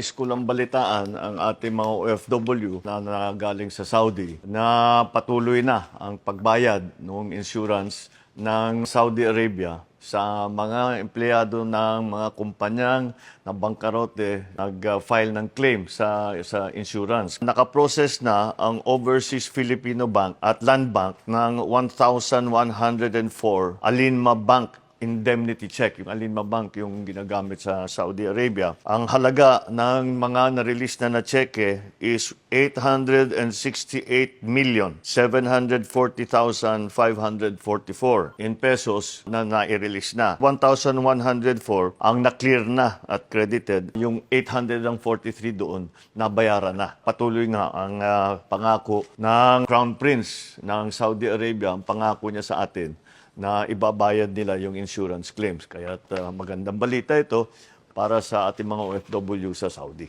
nais ko balitaan ang ating mga OFW na nagaling sa Saudi na patuloy na ang pagbayad ng insurance ng Saudi Arabia sa mga empleyado ng mga kumpanyang na bangkarote nag-file ng claim sa sa insurance. Nakaprocess na ang Overseas Filipino Bank at Land Bank ng 1,104 Alinma Bank indemnity check, yung Alinma Bank yung ginagamit sa Saudi Arabia. Ang halaga ng mga na-release na na cheque is 868 million 740,544 in pesos na na-release na. 1,104 ang na-clear na at credited. Yung 843 doon nabayaran na. Patuloy nga ang ah, pangako ng Crown Prince ng Saudi Arabia, ang pangako niya sa atin na ibabayad nila yung insurance claims. Kaya magandang balita ito para sa ating mga OFW sa Saudi.